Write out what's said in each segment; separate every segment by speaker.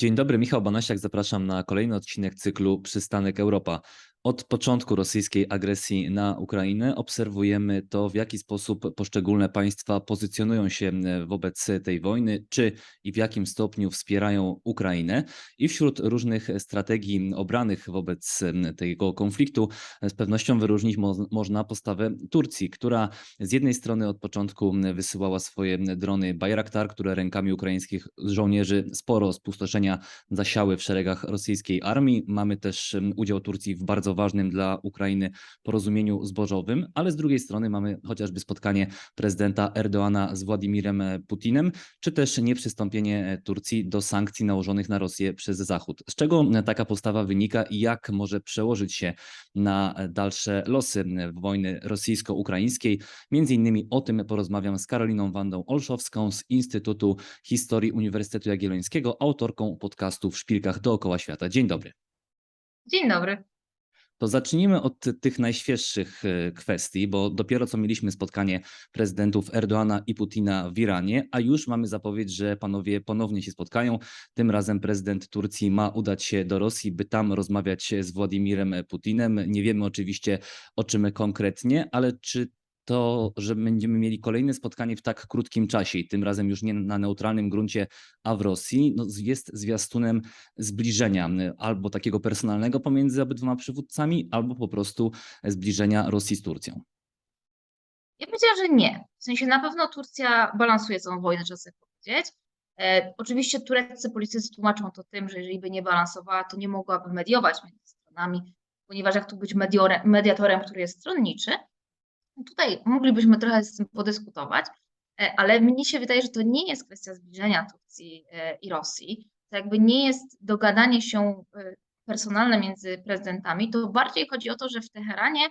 Speaker 1: Dzień dobry, Michał Banasiak. Zapraszam na kolejny odcinek cyklu Przystanek Europa. Od początku rosyjskiej agresji na Ukrainę obserwujemy to, w jaki sposób poszczególne państwa pozycjonują się e, wobec tej wojny, czy i w jakim stopniu wspierają Ukrainę. I wśród różnych strategii obranych wobec tego konfliktu e, z pewnością wyróżnić mo można postawę Turcji, która z jednej strony od początku wysyłała swoje drony Bayraktar, które rękami ukraińskich żołnierzy sporo spustoszenia zasiały w szeregach rosyjskiej armii. Mamy też udział Turcji w bardzo ważnym dla Ukrainy porozumieniu zbożowym, ale z drugiej strony mamy chociażby spotkanie prezydenta Erdoana z Władimirem Putinem, czy też nieprzystąpienie Turcji do sankcji nałożonych na Rosję przez Zachód. Z czego taka postawa wynika i jak może przełożyć się na dalsze losy wojny rosyjsko-ukraińskiej? Między innymi o tym porozmawiam z Karoliną Wandą Olszowską z Instytutu Historii Uniwersytetu Jagiellońskiego, autorką podcastu w Szpilkach dookoła świata. Dzień dobry.
Speaker 2: Dzień dobry.
Speaker 1: To zacznijmy od tych najświeższych e, kwestii, bo dopiero co mieliśmy spotkanie prezydentów Erdoana i Putina w Iranie, a już mamy zapowiedź, że panowie ponownie się spotkają. Tym razem prezydent Turcji ma udać się do Rosji, by tam rozmawiać z Władimirem Putinem. Nie wiemy oczywiście o czym konkretnie, ale czy to, że będziemy mieli kolejne spotkanie w tak krótkim czasie i tym razem już nie na neutralnym gruncie, a w Rosji, no jest zwiastunem zbliżenia albo takiego personalnego pomiędzy obydwoma przywódcami, albo po prostu zbliżenia Rosji z Turcją.
Speaker 2: Ja powiedziała, że nie. W sensie na pewno Turcja balansuje całą wojnę, trzeba sobie powiedzieć. E, oczywiście tureccy politycy tłumaczą to tym, że jeżeli by nie balansowała, to nie mogłaby mediować między stronami, ponieważ jak tu być mediatorem, który jest stronniczy, Tutaj moglibyśmy trochę z tym podyskutować, e, ale mnie się wydaje, że to nie jest kwestia zbliżenia Turcji e, i Rosji. To jakby nie jest dogadanie się e, personalne między prezydentami, to bardziej chodzi o to, że w Teheranie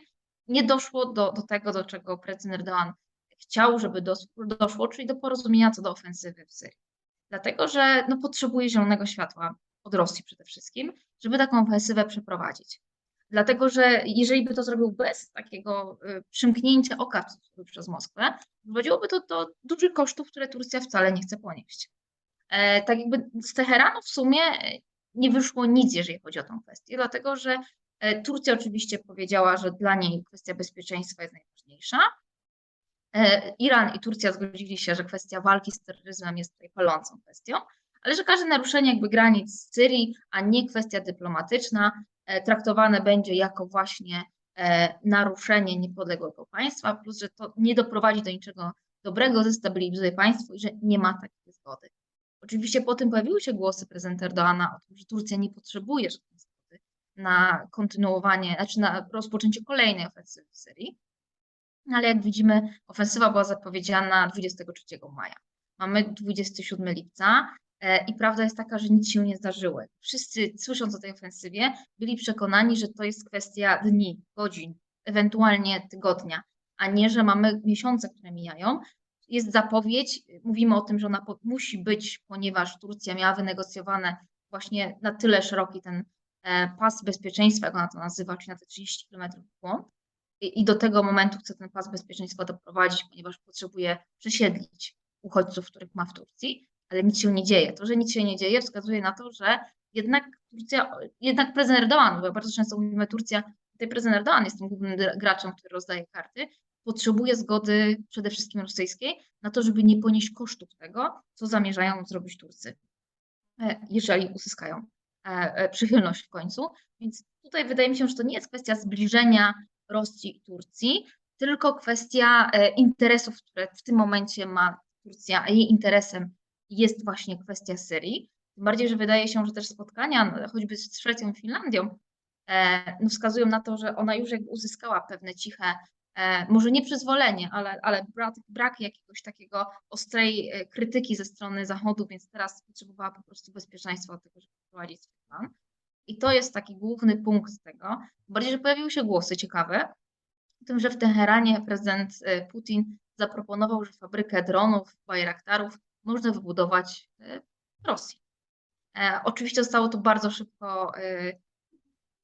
Speaker 2: nie doszło do, do tego, do czego prezydent Erdogan chciał, żeby doszło, czyli do porozumienia co do ofensywy w Syrii. Dlatego, że no, potrzebuje zielonego światła od Rosji przede wszystkim, żeby taką ofensywę przeprowadzić. Dlatego, że jeżeli by to zrobił bez takiego y, przymknięcia oka przez Moskwę, prowadziłoby to do dużych kosztów, które Turcja wcale nie chce ponieść. E, tak jakby z Teheranu w sumie nie wyszło nic, jeżeli chodzi o tę kwestię, dlatego że e, Turcja oczywiście powiedziała, że dla niej kwestia bezpieczeństwa jest najważniejsza. E, Iran i Turcja zgodzili się, że kwestia walki z terroryzmem jest tutaj palącą kwestią, ale że każde naruszenie jakby granic Syrii, a nie kwestia dyplomatyczna, E, traktowane będzie jako właśnie e, naruszenie niepodległego państwa, plus że to nie doprowadzi do niczego dobrego, zestabilizuje państwo i że nie ma takiej zgody. Oczywiście po tym pojawiły się głosy prezydenta Erdoana o tym, że Turcja nie potrzebuje żadnej zgody na kontynuowanie, znaczy na rozpoczęcie kolejnej ofensywy w Syrii. Ale jak widzimy, ofensywa była zapowiedziana 23 maja. Mamy 27 lipca, E, I prawda jest taka, że nic się nie zdarzyło. Wszyscy, słysząc o tej ofensywie, byli przekonani, że to jest kwestia dni, godzin, ewentualnie tygodnia, a nie, że mamy miesiące, które mijają. Jest zapowiedź, mówimy o tym, że ona musi być, ponieważ Turcja miała wynegocjowane właśnie na tyle szeroki ten e, pas bezpieczeństwa, jak ona to nazywa, czyli na te 30 km w głąb. I do tego momentu chce ten pas bezpieczeństwa doprowadzić, ponieważ potrzebuje przesiedlić uchodźców, których ma w Turcji ale nic się nie dzieje. To, że nic się nie dzieje, wskazuje na to, że jednak Turcja, jednak prezydent Erdoğan, bo bardzo często mówimy Turcja, tutaj prezydent Erdoğan jest tym głównym graczem, który rozdaje karty, potrzebuje zgody przede wszystkim rosyjskiej na to, żeby nie ponieść kosztów tego, co zamierzają zrobić Turcy, e, jeżeli uzyskają e, e, przychylność w końcu. Więc tutaj wydaje mi się, że to nie jest kwestia zbliżenia Rosji i Turcji, tylko kwestia interesów, które w tym momencie ma Turcja, a jej interesem jest właśnie kwestia Syrii. Tym bardziej, że wydaje się, że też spotkania choćby z Szwecją i Finlandią e, no wskazują na to, że ona już jakby uzyskała pewne ciche, e, może nie przyzwolenie, ale, ale brak, brak jakiegoś takiego ostrej e, krytyki ze strony Zachodu, więc teraz potrzebowała po prostu bezpieczeństwa do tego, żeby prowadzić swój plan. I to jest taki główny punkt tego. Bardziej, że pojawiły się głosy ciekawe o tym, że w Teheranie prezydent Putin zaproponował, że fabrykę dronów, Bayraktarów można wybudować e, w Rosji. E, oczywiście zostało to bardzo szybko e,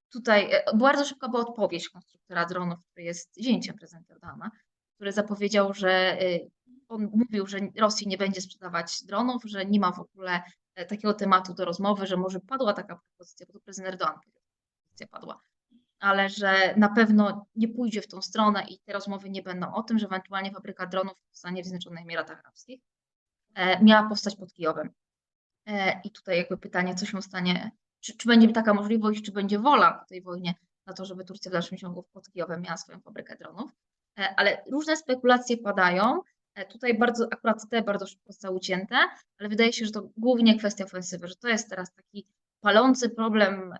Speaker 2: tutaj, bardzo szybko była odpowiedź konstruktora dronów, który jest zięciem prezydenta Erdogana, który zapowiedział, że on mówił, że Rosji nie będzie sprzedawać dronów, że nie ma w ogóle e, takiego tematu do rozmowy, że może padła taka propozycja, bo to prezydent że propozycja padła, ale że na pewno nie pójdzie w tą stronę i te rozmowy nie będą o tym, że ewentualnie fabryka dronów powstanie w Zjednoczonych Emiratach Arabskich. E, Miała powstać pod Kijowem. E, I tutaj jakby pytanie, co się stanie, czy, czy będzie taka możliwość, czy będzie wola po tej wojnie na to, żeby Turcja w dalszym ciągu pod Kijowem miała swoją fabrykę dronów. E, Ale różne spekulacje padają. Tutaj bardzo, akurat te bardzo szybko zostały ucięte, ale wydaje się, że to głównie kwestia ofensywy, że to jest teraz taki palący problem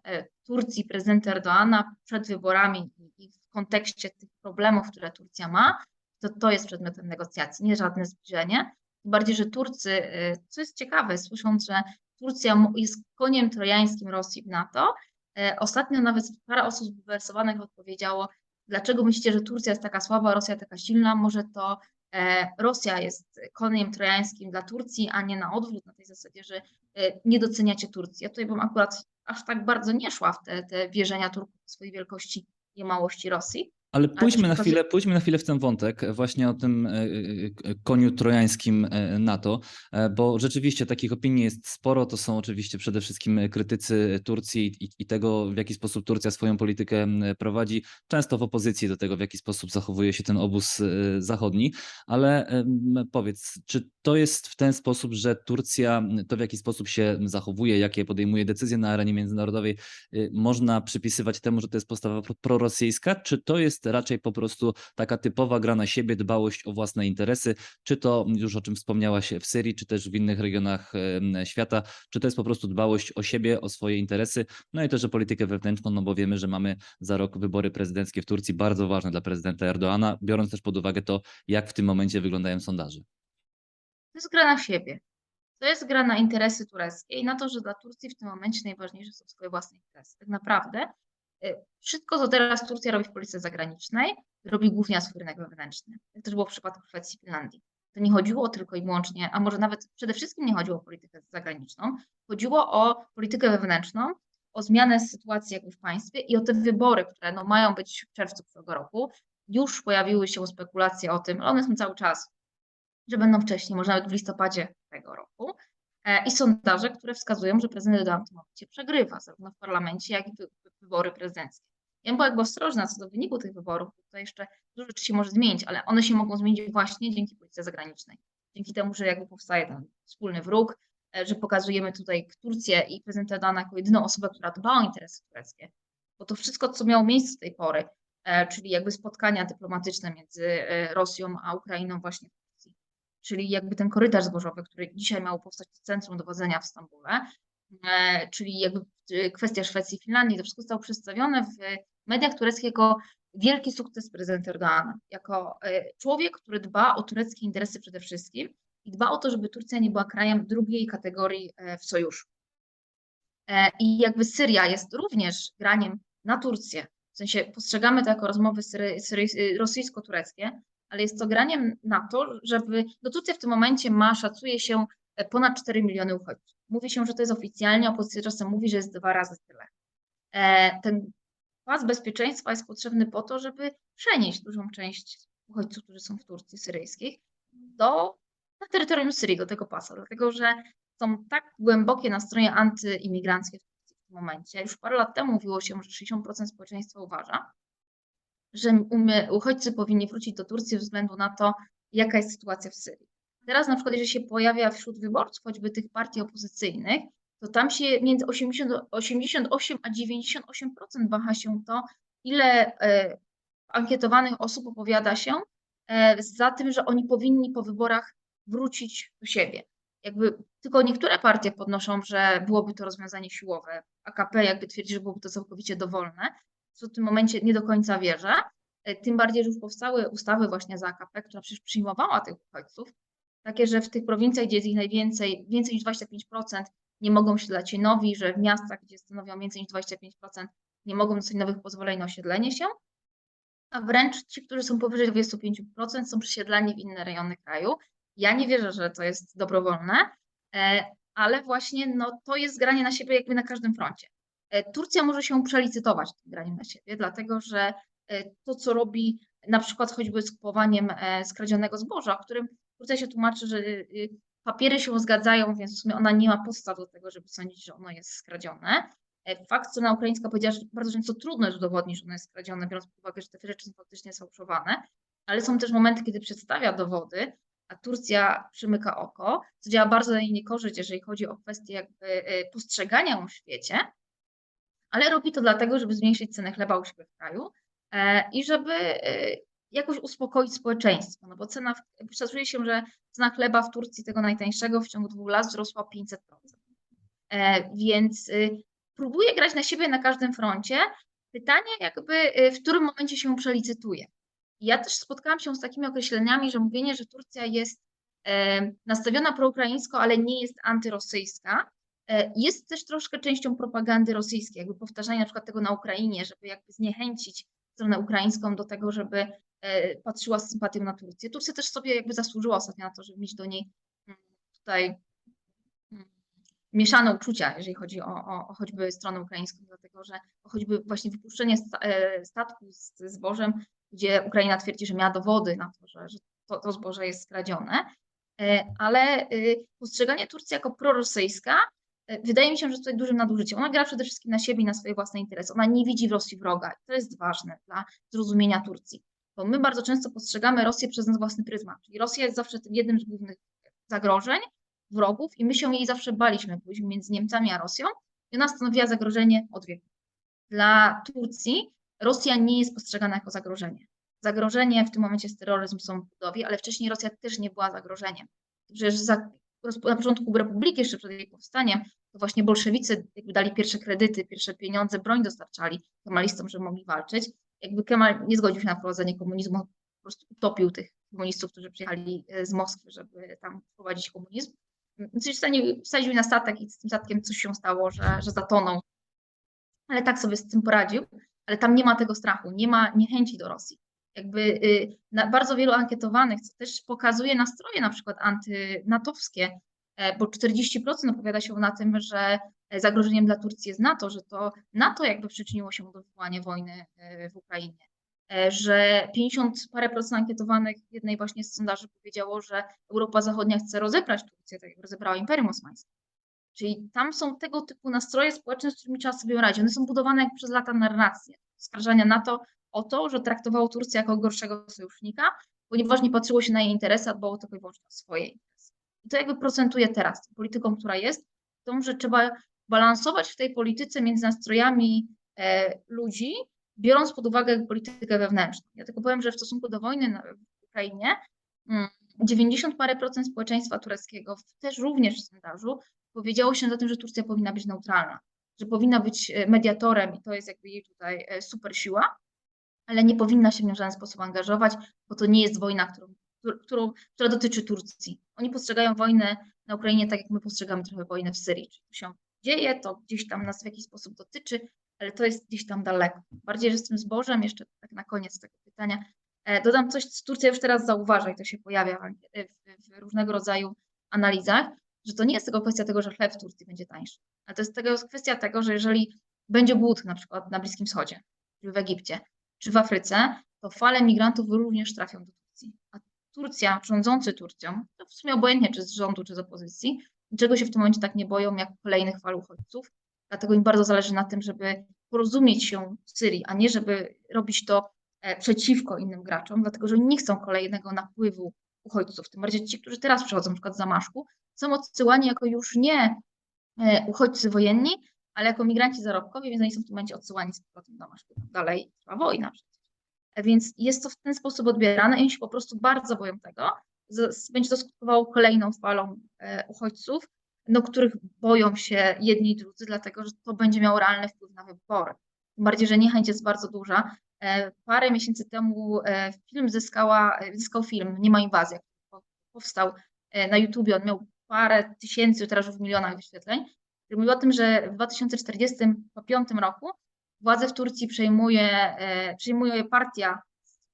Speaker 2: Turcji, prezydenta Erdoana przed wyborami i w kontekście tych problemów, które Turcja ma, to to jest przedmiotem negocjacji, nie żadne zbliżenie. Bardziej, że Turcy, e, co jest ciekawe, słysząc, że Turcja jest koniem trojańskim Rosji w NATO, e, ostatnio nawet parę osób zbulwersowanych odpowiedziało, dlaczego myślicie, że Turcja jest taka słaba, Rosja taka silna, może to e, Rosja jest koniem trojańskim dla Turcji, a nie na odwrót, na tej zasadzie, że e, nie doceniacie Turcji. Ja tutaj bym akurat aż tak bardzo nie szła w te, te wierzenia Turków o swojej wielkości i małości Rosji.
Speaker 1: Ale pójdźmy na, chwilę, pójdźmy na chwilę w ten wątek, właśnie o tym e, e, e, koniu trojańskim NATO, bo rzeczywiście takich opinii jest sporo. To są oczywiście przede wszystkim krytycy Turcji i, i tego, w jaki sposób Turcja swoją politykę prowadzi, często w opozycji do tego, w jaki sposób zachowuje się ten obóz zachodni. Ale powiedz, czy to jest w ten sposób, że Turcja, to w jaki sposób się zachowuje, jakie podejmuje decyzje na arenie międzynarodowej, y, można przypisywać temu, że to jest postawa pro- prorosyjska, czy to jest raczej po prostu taka typowa gra na siebie, dbałość o własne interesy, czy to już o czym wspomniałaś w Syrii, czy też w innych regionach świata, czy to jest po prostu dbałość o siebie, o swoje interesy, no i też o politykę wewnętrzną, no bo wiemy, że mamy za rok wybory prezydenckie w Turcji, bardzo ważne dla prezydenta Erdoana, biorąc też pod uwagę to, jak w tym momencie wyglądają sondaże.
Speaker 2: To jest gra na siebie. To jest gra na interesy tureckie i na to, że dla Turcji w tym momencie najważniejsze są swoje własne interesy. Tak naprawdę wszystko, co teraz Turcja robi w polityce zagranicznej, robi głównie na swój rynek wewnętrzny. Tak też było w przypadku Szwecji i Finlandii. To nie chodziło tylko i wyłącznie, a może nawet przede wszystkim nie chodziło o politykę zagraniczną, chodziło o politykę wewnętrzną, o zmianę sytuacji jakby w państwie i o te wybory, które no, mają być w czerwcu przyszłego roku. Już pojawiły się spekulacje o tym, ale one są cały czas, że będą wcześniej, może nawet w listopadzie tego roku. E, I sondaże, które wskazują, że prezydent w tym momencie przegrywa, zarówno w parlamencie, jak i wy- wy- wybory prezydenckie. Ja bym była jakby ostrożna co do wyniku tych wyborów, bo to jeszcze dużo rzeczy się może zmienić, ale one się mogą zmienić właśnie dzięki polityce zagranicznej. Dzięki temu, że jakby powstaje ten wspólny wróg, e, że pokazujemy tutaj Turcję i prezydenta Erdoğana jako jedyną osobę, która dba o interesy tureckie. Bo to wszystko, co miało miejsce do tej pory, e, czyli jakby spotkania dyplomatyczne między Rosją a Ukrainą właśnie czyli jakby ten korytarz zbożowy, który dzisiaj miał powstać w centrum dowodzenia w Stambule, e, czyli jakby e, kwestia Szwecji i Finlandii, to wszystko zostało przedstawione w mediach tureckich jako wielki sukces prezydenta Erdoğana, jako e, człowiek, który dba o tureckie interesy przede wszystkim i dba o to, żeby Turcja nie była krajem drugiej kategorii w sojuszu. I jakby Syria jest również graniem na Turcję, w sensie postrzegamy to jako rozmowy rosyjsko-tureckie, ale jest to graniem na to, żeby, no Turcja w tym momencie ma, szacuje się e, ponad 4 miliony uchodźców. Mówi się, że to jest oficjalnie, opozycja czasem mówi, że jest dwa razy tyle. E, Ten pas bezpieczeństwa jest potrzebny po to, żeby przenieść dużą część uchodźców, którzy są w Turcji syryjskich, do, na terytorium Syrii, do tego pasa, dlatego że są tak głębokie nastroje antyimigranckie w tym momencie. Już parę lat temu mówiło się, że 60% społeczeństwa uważa, że uchodźcy powinni wrócić do Turcji ze względu na to, jaka jest sytuacja w Syrii. Teraz na przykład, jeżeli się pojawia wśród wyborców choćby tych partii opozycyjnych, to tam się między 80, 88 a 98% waha się to, ile e, ankietowanych osób opowiada się e, za tym, że oni powinni po wyborach wrócić do siebie. Jakby tylko niektóre partie podnoszą, że byłoby to rozwiązanie siłowe. AKP jakby twierdzi, że byłoby to całkowicie dowolne, co w tym momencie nie do końca wierzę. E, Tym bardziej, że już powstały ustawy właśnie za AKP, która przecież przyjmowała tych uchodźców, takie, że w tych prowincjach, gdzie jest ich najwięcej, więcej niż 25%, nie mogą siedlać się nowi, że w miastach, gdzie stanowią więcej niż 25%, nie mogą dostać nowych pozwoleń na osiedlenie się, a wręcz ci, którzy są powyżej 25%, są przesiedlani w inne rejony kraju. Ja nie wierzę, że to jest dobrowolne, e, ale właśnie no, to jest granie na siebie jakby na każdym froncie. E, Turcja może się przelicytować tym graniem na siebie, dlatego że e, to, co robi na przykład choćby z kupowaniem e, skradzionego zboża, o którym Turcja się tłumaczy, że y, papiery się zgadzają, więc w sumie ona nie ma podstaw do tego, żeby sądzić, że ono jest skradzione. Fakt, strona ukraińska powiedziała, że bardzo często trudno jest udowodnić, że ono jest skradzione, biorąc pod uwagę, że te rzeczy są faktycznie sfałszowane, ale są też momenty, kiedy przedstawia dowody, a Turcja przymyka oko, co działa bardzo na jej niekorzyść, jeżeli chodzi o kwestię jakby postrzegania w świecie, ale robi to dlatego, żeby zmniejszyć cenę chleba u siebie w kraju e, i żeby e, jakoś uspokoić społeczeństwo, no bo cena, szacuje się, że cena chleba w Turcji, tego najtańszego, w ciągu dwóch lat wzrosła o 500%. E, Więc y, próbuje grać na siebie na każdym froncie. Pytanie jakby, y, w którym momencie się przelicytuje. Ja też spotkałam się z takimi określeniami, że mówienie, że Turcja jest nastawiona proukraińsko, ale nie jest antyrosyjska, jest też troszkę częścią propagandy rosyjskiej, jakby powtarzania na przykład tego na Ukrainie, żeby jakby zniechęcić stronę ukraińską do tego, żeby e, patrzyła z sympatią na Turcję. Turcja też sobie jakby zasłużyła ostatnio na to, żeby mieć do niej mm, tutaj mm, mieszane uczucia, jeżeli chodzi o, o, o choćby stronę ukraińską, dlatego że choćby właśnie wypuszczenie e, statku z zbożem, gdzie Ukraina twierdzi, że miała dowody na to, że, że to, to zboże jest skradzione, E, ale y, postrzeganie Turcji jako prorosyjska e, wydaje mi się, że tutaj dużym nadużyciem. Ona gra przede wszystkim na siebie i na swoje własne interesy. Ona nie widzi w Rosji wroga. To jest ważne dla zrozumienia Turcji, bo my bardzo często postrzegamy Rosję przez nasz własny pryzmat. Czyli Rosja jest zawsze tym jednym z głównych zagrożeń, wrogów i my się jej zawsze baliśmy. Byliśmy między Niemcami a Rosją i ona stanowiła zagrożenie od wieku. Dla Turcji Rosja nie jest postrzegana jako zagrożenie. Zagrożenie w tym momencie jest terroryzm w budowie, ale wcześniej Rosja też nie była zagrożeniem. Przecież za, na początku Republiki, jeszcze przed jej powstaniem, to właśnie bolszewicy jakby dali pierwsze kredyty, pierwsze pieniądze, broń dostarczali kemalistom, żeby mogli walczyć. Jakby Kemal nie zgodził się na wprowadzenie komunizmu, po prostu utopił tych komunistów, którzy przyjechali e, z Moskwy, żeby tam wprowadzić komunizm. Coś wsadził, wsadził na statek i z tym statkiem coś się stało, że, że zatonął. Ale tak sobie z tym poradził, ale tam nie ma tego strachu, nie ma niechęci do Rosji. Jakby y, na bardzo wielu ankietowanych, co też pokazuje nastroje na przykład antynatowskie, e, bo 40% opowiada się na tym, że e, zagrożeniem dla Turcji jest NATO, że to NATO jakby przyczyniło się do wywołania wojny e, w Ukrainie. Że 50 parę procent ankietowanych w jednej właśnie z sondaży powiedziało, że Europa Zachodnia chce rozebrać Turcję, tak jak rozebrała Imperium Osmańskie. Czyli tam są tego typu nastroje społeczne, z którymi trzeba sobie radzić. One są budowane jak przez lata narracje, oskarżania NATO o to, że traktowało Turcję jako gorszego sojusznika, ponieważ nie patrzyło się na jej interesy, a dbało tylko i wyłącznie o swoje interesy. I to jakby procentuje teraz polityką, która jest, tą, że trzeba balansować w tej polityce między nastrojami e, ludzi, biorąc pod uwagę politykę wewnętrzną. Ja tylko powiem, że w stosunku do wojny na, w Ukrainie mm, 90 parę procent społeczeństwa tureckiego, też również w sondażu, powiedziało się za tym, że Turcja powinna być neutralna, że powinna być e, mediatorem i to jest jakby jej tutaj e, super siła, ale nie powinna się w nią w żaden sposób angażować, bo to nie jest wojna, którą, którą- która dotyczy Turcji. Oni postrzegają wojnę na Ukrainie tak, jak my postrzegamy trochę wojnę w Syrii. Czyli to się dzieje, to gdzieś tam nas w jakiś sposób dotyczy, ale to jest gdzieś tam daleko. Bardziej, że z tym zbożem, jeszcze tak na koniec tego pytania, e, dodam coś, co Turcja już teraz zauważa i to się pojawia w, w różnego rodzaju analizach, że to nie jest tylko kwestia tego, że chleb w Turcji będzie tańszy, ale to jest tego, kwestia tego, że jeżeli będzie głód na przykład na Bliskim Wschodzie, czy w Egipcie, czy w Afryce, to fale migrantów również trafią do Turcji. A Turcja, rządzący Turcją, to w sumie obojętnie czy z rządu, czy z opozycji, niczego się w tym momencie tak nie boją jak kolejnych fal uchodźców. Dlatego im bardzo zależy na tym, żeby porozumieć się w Syrii, a nie żeby robić to e, przeciwko innym graczom, dlatego że nie chcą kolejnego napływu uchodźców. Tym bardziej ci, którzy teraz przychodzą, na przykład z Zamaszku, są odsyłani jako już nie e, uchodźcy wojenni, ale jako migranci zarobkowi, więc oni są w tym momencie odsyłani z powrotem do Damaszku. Dalej trwa wojna Więc jest to w ten sposób odbierane i oni się po prostu bardzo boją tego. Będzie to skutkowało kolejną falą e, uchodźców, do których boją się jedni i drudzy, dlatego że to będzie miało realny wpływ na wybory. Tym bardziej, że niechęć jest bardzo duża. E, Parę miesięcy temu e, film zyskała, zyskał film Nie ma inwazji, powstał na YouTubie. On miał parę tysięcy, teraz już w milionach wyświetleń. Mówił o tym, że w 2045 roku władzę w Turcji przejmuje, e, przejmuje partia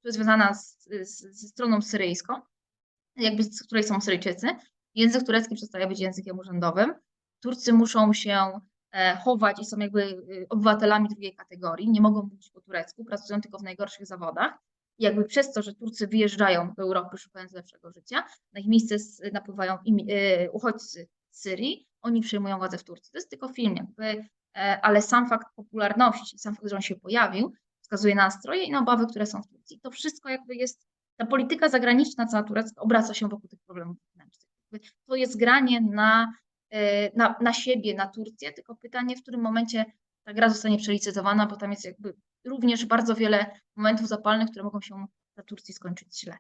Speaker 2: związana z, z, ze stroną syryjską, jakby z której są Syryjczycy. Język turecki przestaje być językiem urzędowym. Turcy muszą się e, chować i są jakby e, obywatelami drugiej kategorii, nie mogą mówić po turecku, pracują tylko w najgorszych zawodach. jakby przez to, że Turcy wyjeżdżają do Europy szukając lepszego życia, na ich miejsce napływają uchodźcy z Syrii, oni przejmują władzę w Turcji. To jest tylko film, jakby, e, ale sam fakt popularności, sam fakt, że on się pojawił, wskazuje na nastroje i na obawy, które są w Turcji. To wszystko jakby jest, ta polityka zagraniczna cała turecka obraca się wokół tych problemów wewnętrznych. To jest granie na, e, na, na siebie, na Turcję, tylko pytanie, w którym momencie ta gra zostanie przelicytowana, bo tam jest jakby również bardzo wiele momentów zapalnych, które mogą się dla Turcji skończyć źle.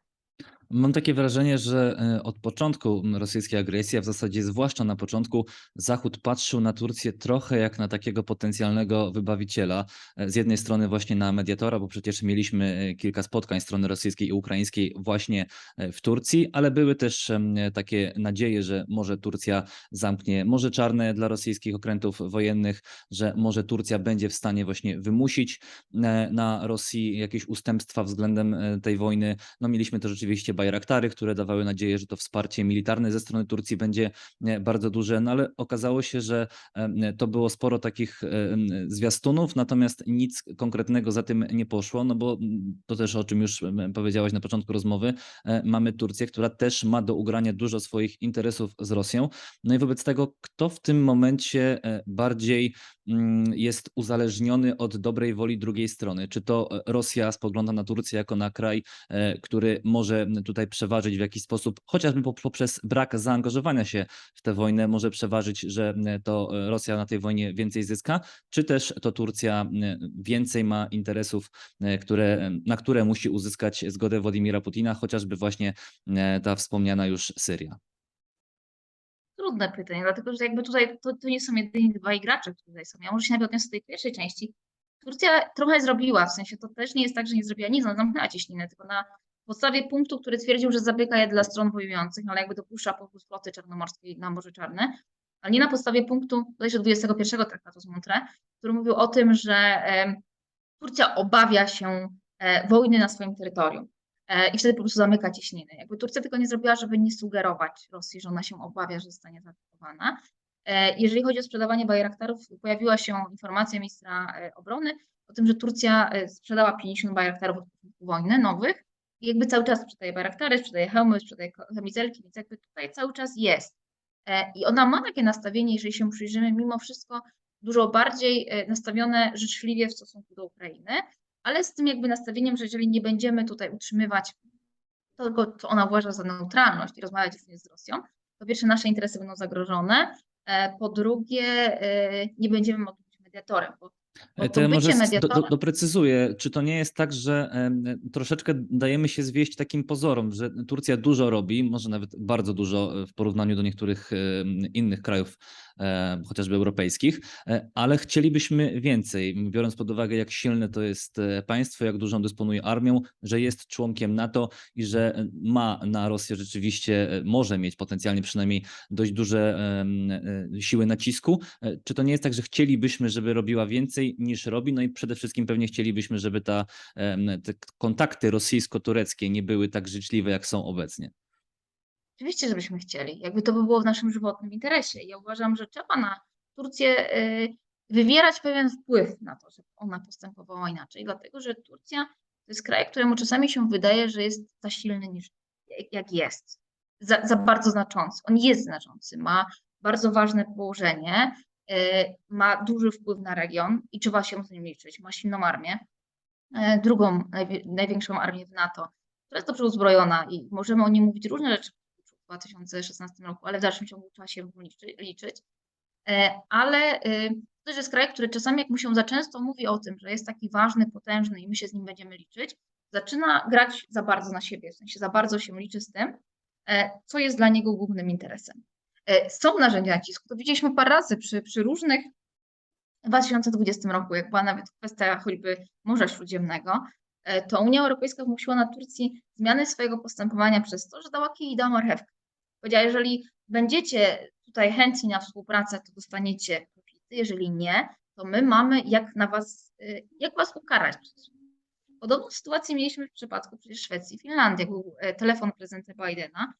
Speaker 1: Mam takie wrażenie, że e, od początku rosyjskiej agresji, a w zasadzie zwłaszcza na początku, Zachód patrzył na Turcję trochę jak na takiego potencjalnego wybawiciela. E, Z jednej strony właśnie na mediatora, bo przecież mieliśmy e, kilka spotkań strony rosyjskiej i ukraińskiej właśnie w Turcji, ale były też takie nadzieje, że może Turcja zamknie Morze Czarne dla rosyjskich okrętów wojennych, że może Turcja będzie w stanie właśnie wymusić na Rosji jakieś ustępstwa względem tej wojny. No mieliśmy też oczywiście Bajraktary, które dawały nadzieję, że to wsparcie militarne ze strony Turcji będzie e, bardzo duże, no ale okazało się, że em, to było sporo takich em, zwiastunów, natomiast nic konkretnego za tym nie poszło, no bo to też o czym już powiedziałaś na początku rozmowy, e, mamy Turcję, która też ma do ugrania dużo swoich interesów z Rosją. No i wobec tego, kto w tym momencie e, bardziej jest uzależniony od dobrej woli drugiej strony? Czy to e, Rosja spogląda na Turcję jako na kraj, e, który może tutaj przeważyć w jakiś sposób, chociażby po- poprzez brak zaangażowania się w tę wojnę, może przeważyć, że to e, Rosja na tej wojnie więcej zyska, czy też to Turcja więcej ma interesów, które, na które musi uzyskać zgodę Władimira Putina, chociażby właśnie ta wspomniana już Syria.
Speaker 2: Trudne pytanie, dlatego że jakby tutaj to, to nie są jedyni dwaj gracze, którzy tutaj są. Ja może się nawet odniosę do tej pierwszej części. Turcja trochę zrobiła, w sensie to też nie jest tak, że nie zrobiła nic, ona zamknęła cieśninę, tylko na podstawie punktu, który twierdził, że zabiega je dla stron wojujących, ale jakby dopuszcza powrót floty czarnomorskiej na Morze Czarne, ale nie na podstawie punktu bodajże 21 traktatu z Montreux, który mówił o tym, że Turcja obawia się e, wojny na swoim terytorium. E, I wtedy po prostu zamyka cieśniny. Jakby Turcja tego nie zrobiła, żeby nie sugerować Rosji, że ona się obawia, że zostanie zaatakowana. E, Jeżeli chodzi o sprzedawanie Bayraktarów, pojawiła się informacja ministra e, obrony o tym, że Turcja sprzedała 50 Bayraktarów od początku wojny, nowych. I jakby cały czas sprzedaje Bayraktary, sprzedaje hełmy, sprzedaje kamizelki, więc jakby tutaj cały czas jest. I ona ma takie nastawienie, jeżeli się przyjrzymy, mimo wszystko dużo bardziej nastawione życzliwie w stosunku do Ukrainy, ale z tym jakby nastawieniem, że jeżeli nie będziemy tutaj utrzymywać tego, co ona uważa za neutralność i rozmawiać z Rosją, po pierwsze nasze interesy będą zagrożone, e, po drugie e, nie będziemy mogli być mediatorem, bo, to
Speaker 1: To ja
Speaker 2: bycie
Speaker 1: może do,
Speaker 2: mediatorem...
Speaker 1: do, doprecyzuję, czy to nie jest tak, że troszeczkę dajemy się zwieść takim pozorom, że Turcja dużo robi, może nawet bardzo dużo e, w porównaniu do niektórych innych krajów, e, chociażby europejskich, e, ale chcielibyśmy więcej, biorąc pod uwagę, jak silne to jest e, państwo, jak dużą dysponuje armią, że jest członkiem NATO i że e, ma na Rosję rzeczywiście, e, może mieć potencjalnie przynajmniej dość duże e, siły nacisku. E, Czy to nie jest tak, że chcielibyśmy, żeby robiła więcej niż robi? No i przede wszystkim pewnie chcielibyśmy, żeby ta, te kontakty rosyjsko-tureckie nie były tak życzliwe, jak są obecnie.
Speaker 2: Oczywiście, żebyśmy chcieli. Jakby to by było w naszym żywotnym interesie. Ja uważam, że trzeba na Turcję y, wywierać pewien wpływ na to, żeby ona postępowała inaczej, dlatego że Turcja to jest kraj, któremu czasami się wydaje, że jest za silny niż jak- jest. Za, za bardzo znaczący. On jest znaczący, ma bardzo ważne położenie, ma duży wpływ na region i trzeba się z nim liczyć. Ma silną armię, e, drugą największą armię w NATO, która jest dobrze uzbrojona i możemy o niej mówić różne rzeczy w 2016 roku, ale w dalszym ciągu trzeba się liczyć. E, Ale y, to jest kraj, który czasami, jak mu się za często mówi o tym, że jest taki ważny, potężny i my się z nim będziemy liczyć, zaczyna grać za bardzo na siebie, w sensie za bardzo się liczy z tym, e, co jest dla niego głównym interesem. E, Są narzędzia nacisku, to widzieliśmy parę razy przy, przy różnych w 2020 roku, jak była nawet kwestia choćby Morza Śródziemnego, e, to Unia Europejska wymusiła na Turcji zmiany swojego postępowania przez to, że dała kij i dała marchewkę. Powiedziała, jeżeli będziecie tutaj chętni na współpracę, to dostaniecie profity, jeżeli nie, to my mamy jak na was, y, jak was ukarać. Podobną sytuację mieliśmy w przypadku przecież Szwecji i Finlandii. Był e, telefon prezydenta Bidena, e,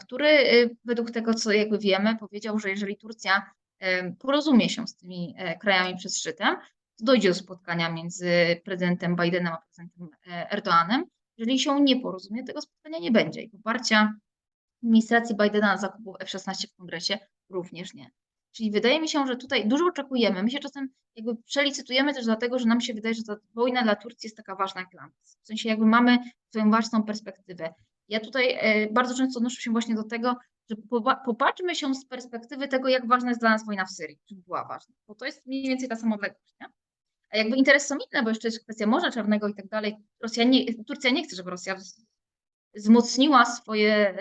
Speaker 2: który y, według tego, co jakby wiemy, powiedział, że jeżeli Turcja e, porozumie się z tymi e, krajami przed szczytem, to dojdzie do spotkania między prezydentem Bidenem a prezydentem e, Erdoganem Jeżeli się nie porozumie, tego spotkania nie będzie i poparcia administracji Bidena na zakupów F-16 w kongresie również nie. Czyli wydaje mi się, że tutaj dużo oczekujemy. My się czasem jakby przelicytujemy też dlatego, że nam się wydaje, że ta wojna dla Turcji jest taka ważna jak dla nas. W sensie jakby mamy swoją własną perspektywę. Ja tutaj e, bardzo często odnoszę się właśnie do tego, że popa- popatrzmy się z perspektywy tego, jak ważna jest dla nas wojna w Syrii, czy była ważna, bo to jest mniej więcej ta sama odległość, nie? A jakby interesy są inne, bo jeszcze jest kwestia Morza Czarnego i tak dalej. Rosja nie, Turcja nie chce, żeby Rosja wz- wzmocniła swoje,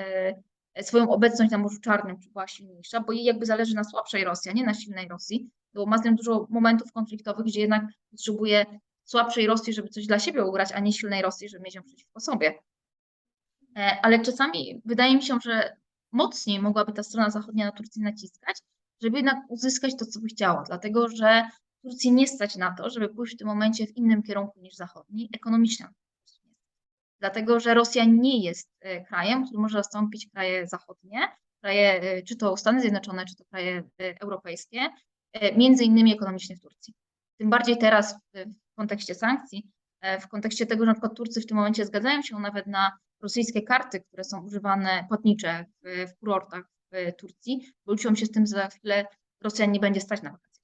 Speaker 2: e, swoją obecność na Morzu Czarnym, czy była silniejsza, bo jej jakby zależy na słabszej Rosji, a nie na silnej Rosji, bo ma z nią dużo momentów konfliktowych, gdzie jednak potrzebuje słabszej Rosji, żeby coś dla siebie ugrać, a nie silnej Rosji, żeby mieć ją przeciwko sobie. E, Ale czasami wydaje mi się, że mocniej mogłaby ta strona zachodnia na Turcję naciskać, żeby jednak uzyskać to, co by chciała, dlatego że Turcji nie stać na to, żeby pójść w tym momencie w innym kierunku niż zachodni, ekonomicznie. Dlatego, że Rosja nie jest e, krajem, który może zastąpić kraje zachodnie, kraje, e, czy to Stany Zjednoczone, czy to kraje europejskie, między innymi ekonomicznie w Turcji. Tym bardziej teraz w, kontekście sankcji, w kontekście tego, że na przykład Turcy w tym momencie zgadzają się nawet na rosyjskie karty, które są używane płatnicze w, w kurortach w Turcji, bo liczą się z tym, że za chwilę Rosjan nie będzie stać na wakacje.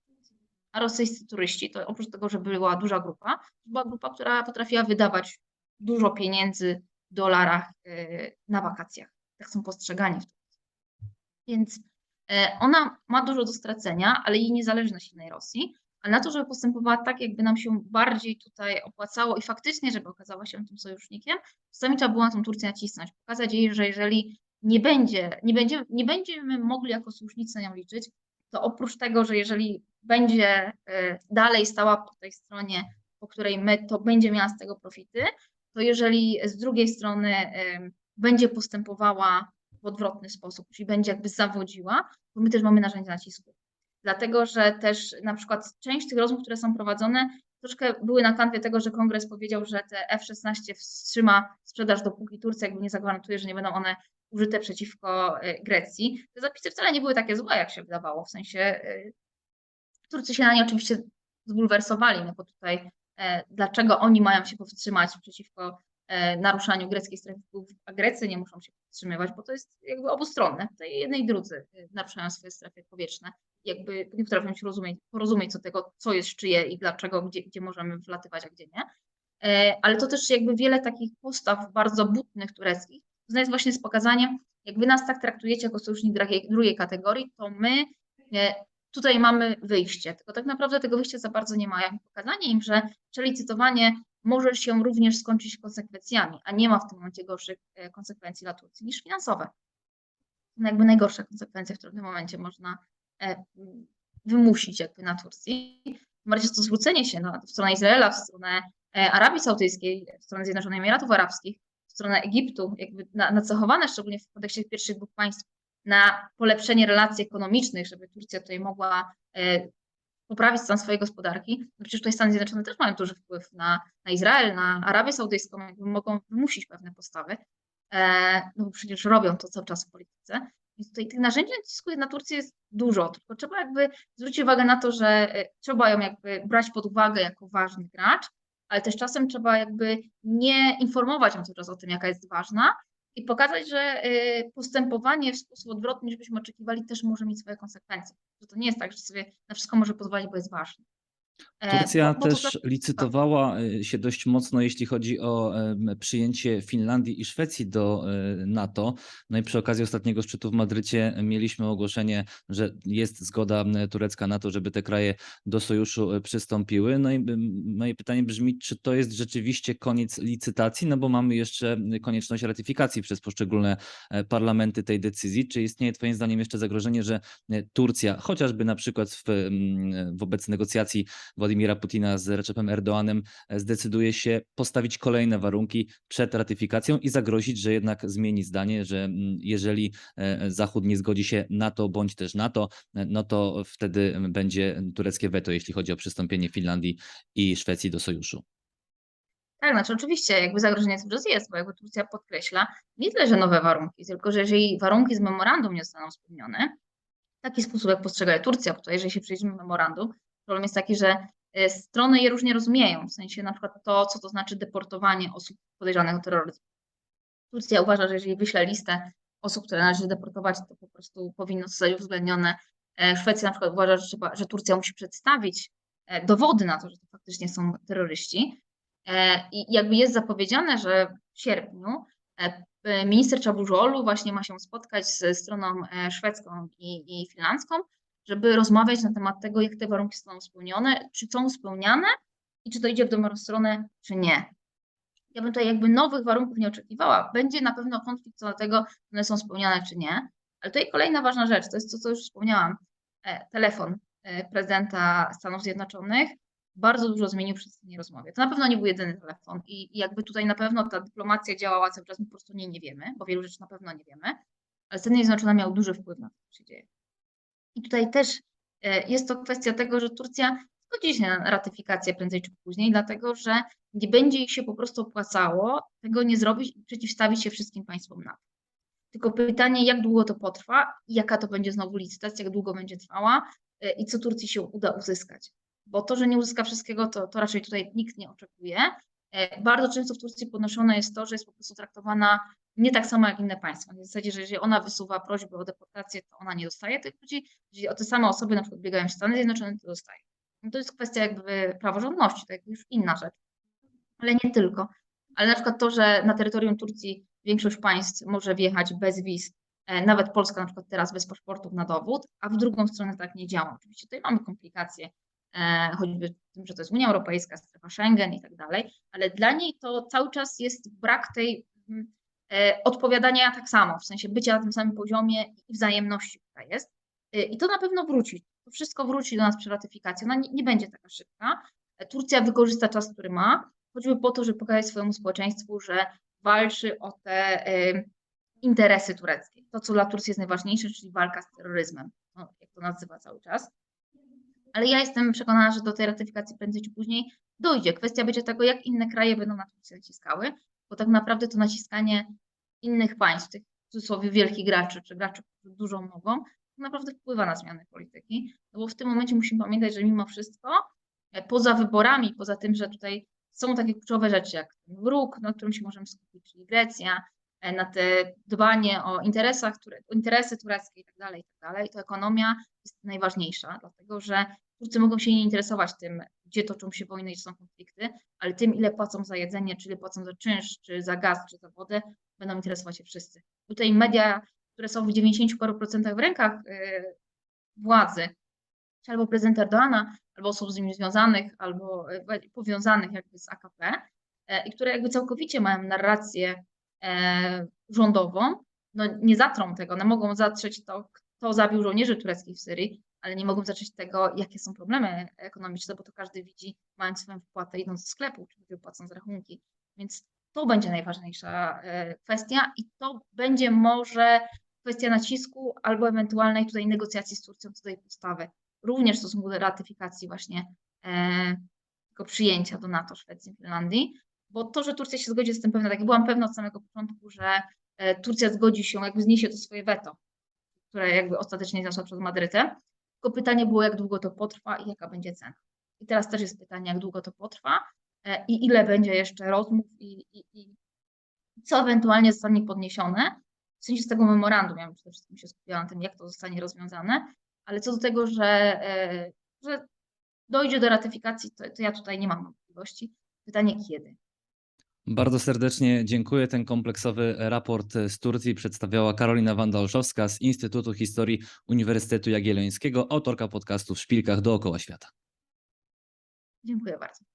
Speaker 2: A rosyjscy turyści, to oprócz tego, że była duża grupa, była grupa, która potrafiła wydawać dużo pieniędzy w dolarach e, na wakacjach. Tak są postrzegani w Turcji. Więc e, ona ma dużo do stracenia, ale jej nie zależy na silnej Rosji, ale na to, żeby postępowała tak, jakby nam się bardziej tutaj opłacało i faktycznie, żeby okazała się tym sojusznikiem, czasami trzeba było na tą Turcję nacisnąć, pokazać jej, że jeżeli nie będzie, nie nie będziemy mogli jako sojusznicy na nią liczyć, to oprócz tego, że jeżeli będzie e, dalej stała po tej stronie, po której my, to będzie miała z tego profity, to jeżeli z drugiej strony em, będzie postępowała w odwrotny sposób, czyli będzie jakby zawodziła, to my też mamy narzędzia nacisku. Dlatego, że też na przykład część tych rozmów, które są prowadzone, troszkę były na kanwie tego, że kongres powiedział, że te F-16 wstrzyma sprzedaż, dopóki Turcja jakby nie zagwarantuje, że nie będą one użyte przeciwko e, Grecji. Te zapisy wcale nie były takie złe, jak się wydawało, w sensie e, Turcy się na nie oczywiście zbulwersowali, no bo tutaj e, dlaczego oni mają się powstrzymać przeciwko naruszaniu greckiej strefy wpływów, a Grecy nie muszą się powstrzymywać, bo to jest jakby obustronne. Tutaj jednej i drudzy e, naruszają swoje strefy powietrzne. Jakby nie potrafią się rozumieć, porozumieć co tego, co jest czyje i dlaczego, gdzie, gdzie możemy wlatywać, a gdzie nie. E, Ale to też jakby wiele takich postaw bardzo butnych tureckich, to jest właśnie z pokazaniem, jak wy nas tak traktujecie jako sojusznik drugiej, kategorii, to my e, tutaj mamy wyjście, tylko tak naprawdę tego wyjścia za bardzo nie ma. Jak pokazanie im, że przelicytowanie może się również skończyć konsekwencjami, a nie ma w tym momencie gorszych e, konsekwencji dla Turcji niż finansowe. To jakby najgorsze konsekwencje, w tym momencie można e, wymusić jakby na Turcji. Bardziej to zwrócenie się na, w stronę Izraela, w stronę e, Arabii Saudyjskiej, w stronę Zjednoczonych Emiratów Arabskich, w stronę Egiptu, jakby na- nacechowane szczególnie w kontekście pierwszych dwóch państw na polepszenie relacji ekonomicznych, żeby Turcja tutaj mogła poprawić stan swojej gospodarki. No przecież tutaj Stany Zjednoczone też mają duży wpływ na, na Izrael, na Arabię Saudyjską, mogą wymusić pewne postawy, e, no bo przecież robią to cały czas w polityce. Więc tutaj tych narzędzi nacisku na Turcję jest dużo, tylko trzeba jakby zwrócić uwagę na to, że e, trzeba ją jakby brać pod uwagę jako ważny gracz, ale też czasem trzeba jakby nie informować ją cały czas o tym, jaka jest ważna i pokazać, że y, postępowanie w sposób odwrotny niż byśmy oczekiwali też może mieć swoje konsekwencje. Że to nie jest tak, że sobie na wszystko może pozwolić, bo jest ważne. E,
Speaker 1: Turcja
Speaker 2: bo- bo to
Speaker 1: też
Speaker 2: znaczy-
Speaker 1: licytowała y, się dość mocno, jeśli chodzi o przyjęcie Finlandii i Szwecji do y, NATO. No i przy okazji ostatniego szczytu w Madrycie mieliśmy ogłoszenie, że jest zgoda turecka na to, żeby te kraje do sojuszu przystąpiły. No i moje pytanie brzmi, czy to jest rzeczywiście koniec licytacji? No bo mamy jeszcze konieczność ratyfikacji przez poszczególne e, parlamenty tej decyzji. Czy istnieje Twoim zdaniem jeszcze zagrożenie, że e, Turcja, chociażby na przykład w, wobec negocjacji Władimira Putina z Recepem Erdoanem e, zdecyduje się postawić kolejne warunki przed ratyfikacją i zagrozić, że jednak zmieni zdanie, że mm, jeżeli e, Zachód nie zgodzi się na to bądź też na to, e, no to wtedy będzie tureckie weto, jeśli chodzi o przystąpienie Finlandii i Szwecji do sojuszu.
Speaker 2: Tak, znaczy oczywiście jakby zagrożenie cały czas jest, bo jakby Turcja podkreśla nie tyle, że nowe warunki, tylko że jeżeli warunki z memorandum nie zostaną spełnione, taki sposób jak postrzega Turcja, bo to jeżeli się przyjrzymy memorandum, problem jest taki, że e, strony je różnie rozumieją, w sensie na przykład to, co to znaczy deportowanie osób podejrzanych o terroryzm. Turcja uważa, że jeżeli wyśle listę osób, które należy deportować, to po prostu powinno zostać uwzględnione. E, Szwecja na przykład uważa, że, trzeba, że Turcja musi przedstawić e, dowody na to, że to faktycznie są terroryści. I jakby jest zapowiedziane, że w sierpniu minister Czabuzolu właśnie ma się spotkać ze stroną szwedzką i, i finlandzką, żeby rozmawiać na temat tego, jak te warunki są spełnione, czy są spełniane i czy to idzie w dobrą stronę, czy nie. Ja bym tutaj jakby nowych warunków nie oczekiwała. Będzie na pewno konflikt co do tego, czy one są spełniane, czy nie. Ale tutaj kolejna ważna rzecz, to jest to, co już wspomniałam. E, Telefon e, prezydenta Stanów Zjednoczonych bardzo dużo zmienił przez tej rozmowie. To na pewno nie był jedyny telefon i, i jakby tutaj na pewno ta dyplomacja działała cały czas, my po prostu nie, nie wiemy, bo wielu rzeczy na pewno nie wiemy, ale Stany Zjednoczone miały duży wpływ na to, co się dzieje. I tutaj też e, jest to kwestia tego, że Turcja zgodzi się na ratyfikację prędzej czy później, dlatego że nie będzie ich się po prostu opłacało tego nie zrobić i przeciwstawić się wszystkim państwom NATO. Tylko pytanie, jak długo to potrwa jaka to będzie znowu licytacja, jak długo będzie trwała e, i co Turcji się uda uzyskać. Bo to, że nie uzyska wszystkiego, to, to raczej tutaj nikt nie oczekuje. E, Bardzo często w Turcji podnoszone jest to, że jest po prostu traktowana nie tak samo jak inne państwa. W zasadzie, że jeżeli ona wysuwa prośbę o deportację, to ona nie dostaje tych ludzi. Jeżeli o te same osoby na przykład biegają w Stany Zjednoczone, to dostaje. No to jest kwestia jakby praworządności, to jakby już inna rzecz. Ale nie tylko. Ale na przykład to, że na terytorium Turcji większość państw może wjechać bez wiz, e, nawet Polska na przykład teraz bez paszportów na dowód, a w drugą stronę tak nie działa. Oczywiście tutaj mamy komplikacje, e, choćby tym, że to jest Unia Europejska, strefa Schengen i tak dalej, ale dla niej to cały czas jest brak tej mm, odpowiadania tak samo, w sensie bycia na tym samym poziomie i wzajemności, która jest. E, I to na pewno wróci. To wszystko wróci do nas przy ratyfikacji. Ona nie, nie będzie taka szybka. E, Turcja wykorzysta czas, który ma, choćby po to, żeby pokazać swojemu społeczeństwu, że walczy o te e, interesy tureckie. To, co dla Turcji jest najważniejsze, czyli walka z terroryzmem, no, jak to nazywa cały czas. Ale ja jestem przekonana, że do tej ratyfikacji prędzej czy później dojdzie. Kwestia będzie tego, jak inne kraje będą na Turcję naciskały, bo tak naprawdę to naciskanie innych państw, tych w cudzysłowie wielkich graczy, czy graczy, którzy dużo mogą, tak naprawdę wpływa na zmiany polityki. No bo w tym momencie musimy pamiętać, że mimo wszystko, e, poza wyborami, poza tym, że tutaj są takie kluczowe rzeczy, jak ten wróg, na którym się możemy skupić, czyli Grecja, e, na te dbanie o interesach, które, o interesy tureckie i tak dalej, i tak dalej, to ekonomia jest najważniejsza, dlatego że Turcy mogą się nie interesować tym, gdzie toczą się wojny i są konflikty, ale tym, ile płacą za jedzenie, czy ile płacą za czynsz, czy za gaz, czy za wodę, będą interesować się wszyscy. Tutaj media, które są w 90 paru procentach w rękach e, władzy, albo prezydenta Erdoana, albo osób z nim związanych, albo e, powiązanych jakby z AKP, e, i które jakby całkowicie mają narrację rządową, no nie zatrą tego, one mogą zatrzeć to, kto zabił żołnierzy tureckich w Syrii, ale nie mogą zatrzeć tego, jakie są problemy ekonomiczne, bo to każdy widzi, mając swoją wpłatę idąc do sklepu, czy wypłacąc rachunki. Więc to będzie najważniejsza e, kwestia i to będzie może kwestia nacisku albo ewentualnej tutaj negocjacji z Turcją co do tej podstawy. Również w stosunku do ratyfikacji właśnie e, tego przyjęcia do NATO Szwecji i Finlandii, bo to, że Turcja się zgodzi, jestem pewna, tak byłam pewna od samego początku, że e, Turcja zgodzi się, jakby zniesie to swoje weto, które jakby ostatecznie zniosła przez Madrytę. Tylko pytanie było, jak długo to potrwa i jaka będzie cena. I teraz też jest pytanie, jak długo to potrwa e, i ile będzie jeszcze rozmów i, i, i co ewentualnie zostanie podniesione. W sensie z tego memorandum, ja przede wszystkim się skupiała na tym, jak to zostanie rozwiązane, ale co do tego, że, e, że dojdzie do ratyfikacji, to, to ja tutaj nie mam wątpliwości. Pytanie kiedy?
Speaker 1: Bardzo serdecznie dziękuję. Ten kompleksowy raport z Turcji przedstawiała Karolina Wanda-Olszowska z Instytutu Historii Uniwersytetu Jagiellońskiego, autorka podcastu w Szpilkach dookoła świata.
Speaker 2: Dziękuję bardzo.